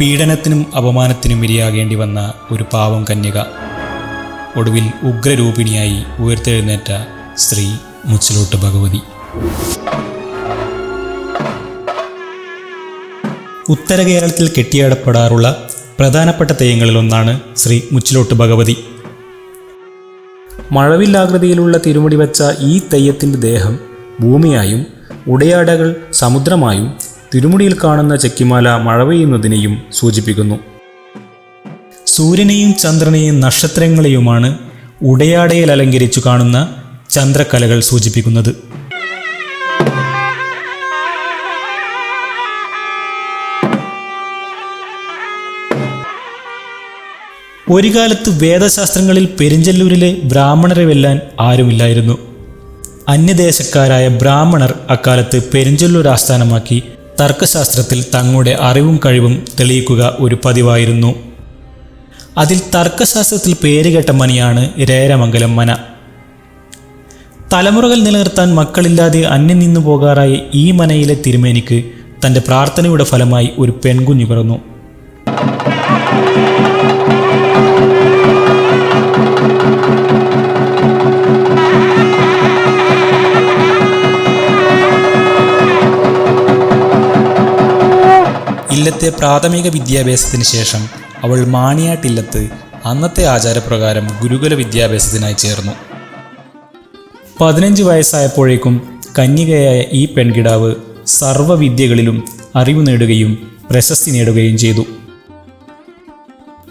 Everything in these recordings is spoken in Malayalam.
പീഡനത്തിനും അപമാനത്തിനും ഇരയാകേണ്ടി വന്ന ഒരു പാവം കന്യക. ഒടുവിൽ ഉഗ്രരൂപിണിയായി ഉയർത്തെഴുന്നേറ്റ സ്ത്രീ മുച്ചിലോട്ട് ഭഗവതി. ഉത്തര കേരളത്തിൽ കെട്ടിയാടപ്പെടാറുള്ള പ്രധാനപ്പെട്ട തെയ്യങ്ങളിലൊന്നാണ് ശ്രീ മുച്ചിലോട്ട് ഭഗവതി. മഴവില്ലാകൃതിയിലുള്ള തിരുമുടി വച്ച ഈ തെയ്യത്തിന്റെ ദേഹം ഭൂമിയായും ഉടയാടകൾ സമുദ്രമായും തിരുമുടിയിൽ കാണുന്ന ചെക്കിമാല മഴ പെയ്യുന്നതിനെയും സൂചിപ്പിക്കുന്നു. സൂര്യനെയും ചന്ദ്രനെയും നക്ഷത്രങ്ങളെയുമാണ് ഉടയാടയിൽ അലങ്കരിച്ചു കാണുന്ന ചന്ദ്രക്കലകൾ സൂചിപ്പിക്കുന്നത്. ഒരു കാലത്ത് വേദശാസ്ത്രങ്ങളിൽ പെരിഞ്ചല്ലൂരിലെ ബ്രാഹ്മണരെ വെല്ലാൻ ആരുമില്ലായിരുന്നു. അന്യദേശക്കാരായ ബ്രാഹ്മണർ അക്കാലത്ത് പെരിഞ്ചല്ലൂർ ആസ്ഥാനമാക്കി തർക്കശാസ്ത്രത്തിൽ തങ്ങളുടെ അറിവും കഴിവും തെളിയിക്കുക ഒരു പതിവായിരുന്നു. അതിൽ തർക്കശാസ്ത്രത്തിൽ പേരുകേട്ട മനിയാണ് രേരമംഗലം മന. തലമുറകൾ നിലനിർത്താൻ മക്കളില്ലാതെ അന്യം നിന്നു പോകാറായ ഈ മനയിലെ തിരുമേനിക്ക് തന്റെ പ്രാർത്ഥനയുടെ ഫലമായി ഒരു പെൺകുഞ്ഞു പിറന്നു. ഇല്ലത്തെ പ്രാഥമിക വിദ്യാഭ്യാസത്തിന് ശേഷം അവൾ മാണിയാട്ടില്ലത്ത് അന്നത്തെ ആചാരപ്രകാരം ഗുരുകുല വിദ്യാഭ്യാസത്തിനായി ചേർന്നു. പതിനഞ്ച് വയസ്സായപ്പോഴേക്കും കന്യകയായ ഈ പെൺകിടാവ് സർവവിദ്യകളിലും അറിവ് നേടുകയും പ്രശസ്തി നേടുകയും ചെയ്തു.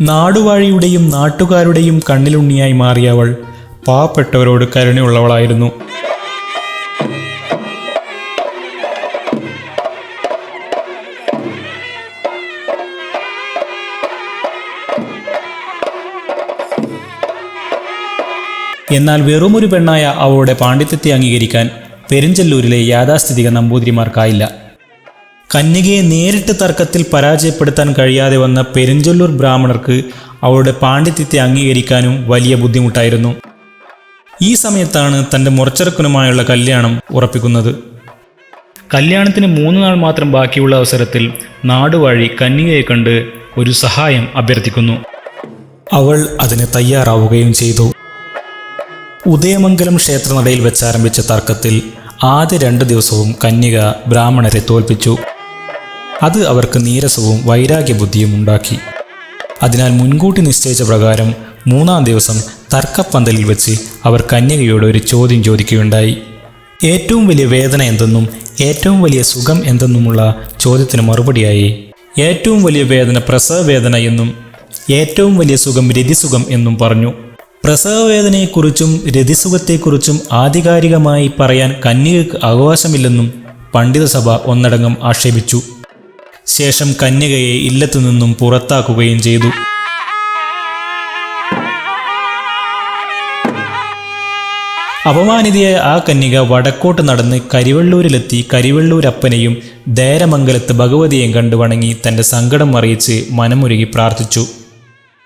നാടുവാഴിയുടെയും നാട്ടുകാരുടെയും കണ്ണിലുണ്ണിയായി മാറിയ അവൾ പാവപ്പെട്ടവരോട് കരുണയുള്ളവളായിരുന്നു. എന്നാൽ വെറുമൊരു പെണ്ണായ അവളുടെ പാണ്ഡിത്യത്തെ അംഗീകരിക്കാൻ പെരിഞ്ചല്ലൂരിലെ യാഥാസ്ഥിതിക നമ്പൂതിരിമാർക്കായില്ല. കന്യകയെ നേരിട്ട് തർക്കത്തിൽ പരാജയപ്പെടുത്താൻ കഴിയാതെ വന്ന പെരിഞ്ചല്ലൂർ ബ്രാഹ്മണർക്ക് അവളുടെ പാണ്ഡിത്യത്തെ അംഗീകരിക്കാനും വലിയ ബുദ്ധിമുട്ടായിരുന്നു. ഈ സമയത്താണ് തന്റെ മുറച്ചെറുക്കനുമായുള്ള കല്യാണം ഉറപ്പിക്കുന്നത്. കല്യാണത്തിന് മൂന്ന് നാൾ മാത്രം ബാക്കിയുള്ള അവസരത്തിൽ നാടുവാഴി കന്യകയെ കണ്ട് ഒരു സഹായം അഭ്യർത്ഥിക്കുന്നു. അവൾ അതിന് തയ്യാറാവുകയും ചെയ്തു. ഉദയമംഗലം ക്ഷേത്രനടയിൽ വെച്ചാരംഭിച്ച തർക്കത്തിൽ ആദ്യ രണ്ട് ദിവസവും കന്യക ബ്രാഹ്മണരെ തോൽപ്പിച്ചു. അത് അവർക്ക് നീരസവും വൈരാഗ്യബുദ്ധിയും ഉണ്ടാക്കി. അതിനാൽ മുൻകൂട്ടി നിശ്ചയിച്ച പ്രകാരം മൂന്നാം ദിവസം തർക്കപ്പന്തലിൽ വെച്ച് അവർ കന്യകയോട് ഒരു ചോദ്യം ചോദിക്കുകയുണ്ടായി. ഏറ്റവും വലിയ വേദന എന്തെന്നും ഏറ്റവും വലിയ സുഖം എന്തെന്നുമുള്ള ചോദ്യത്തിന് മറുപടിയായി ഏറ്റവും വലിയ വേദന പ്രസവ വേദന എന്നും ഏറ്റവും വലിയ സുഖം രതിസുഖം എന്നും പറഞ്ഞു. പ്രസവവേദനയെക്കുറിച്ചും രതിസുഖത്തെക്കുറിച്ചും ആധികാരികമായി പറയാൻ കന്യകയ്ക്ക് അവകാശമില്ലെന്നും പണ്ഡിതസഭ ഒന്നടങ്കം ആക്ഷേപിച്ചു. ശേഷം കന്യകയെ ഇല്ലത്തു നിന്നും പുറത്താക്കുകയും ചെയ്തു. അപമാനിതയായ ആ കന്യക വടക്കോട്ട് നടന്ന് കരിവള്ളൂരിലെത്തി കരിവള്ളൂരപ്പനെയും ദേരമംഗലത്ത് ഭഗവതിയെയും കണ്ടു വണങ്ങി തന്റെ സങ്കടം അറിയിച്ച് മനമുരുകി പ്രാർത്ഥിച്ചു.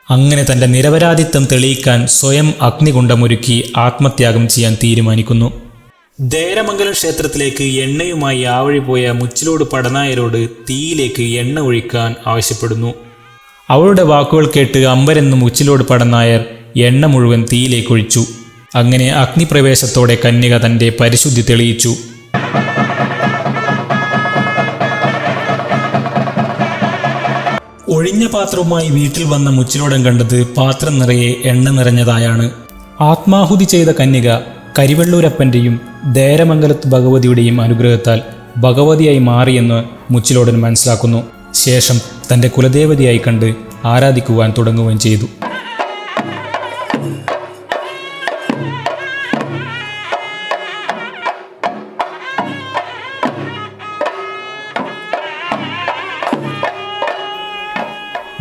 അങ്ങനെ തന്റെ നിരപരാധിത്വം തെളിയിക്കാൻ സ്വയം അഗ്നികുണ്ടമൊരുക്കി ആത്മത്യാഗം ചെയ്യാൻ തീരുമാനിക്കുന്നു. ദേരമംഗലം ക്ഷേത്രത്തിലേക്ക് എണ്ണയുമായി ആവഴി പോയ മുച്ചിലോട് പടനായരോട് തീയിലേക്ക് എണ്ണ ഒഴിക്കാൻ ആവശ്യപ്പെടുന്നു. അവളുടെ വാക്കുകൾ കേട്ട് അമ്പരെന്ന് മുച്ചിലോട് പടനായർ എണ്ണ മുഴുവൻ തീയിലേക്ക് ഒഴിച്ചു. അങ്ങനെ അഗ്നിപ്രവേശത്തോടെ കന്യക തന്റെ പരിശുദ്ധി തെളിയിച്ചു. ഒഴിഞ്ഞ പാത്രവുമായി വീട്ടിൽ വന്ന മുച്ചിലോടൻ കണ്ടത് പാത്രം നിറയെ എണ്ണ നിറഞ്ഞതായാണ്. ആത്മാഹുതി ചെയ്ത കന്യക കരിവെള്ളൂരപ്പന്റെയും ദേരമംഗലത്ത് ഭഗവതിയുടെയും അനുഗ്രഹത്താൽ ഭഗവതിയായി മാറിയെന്ന് മുച്ചിലോടൻ മനസ്സിലാക്കുന്നു. ശേഷം തന്റെ കുലദേവതയായി കണ്ട് ആരാധിക്കുവാൻ തുടങ്ങുകയും ചെയ്തു.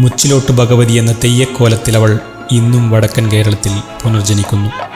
മുച്ചിലോട്ട് ഭഗവതി എന്ന തെയ്യക്കോലത്തിൽ അവൾ ഇന്നും വടക്കൻ കേരളത്തിൽ പുനർജനിക്കുന്നു.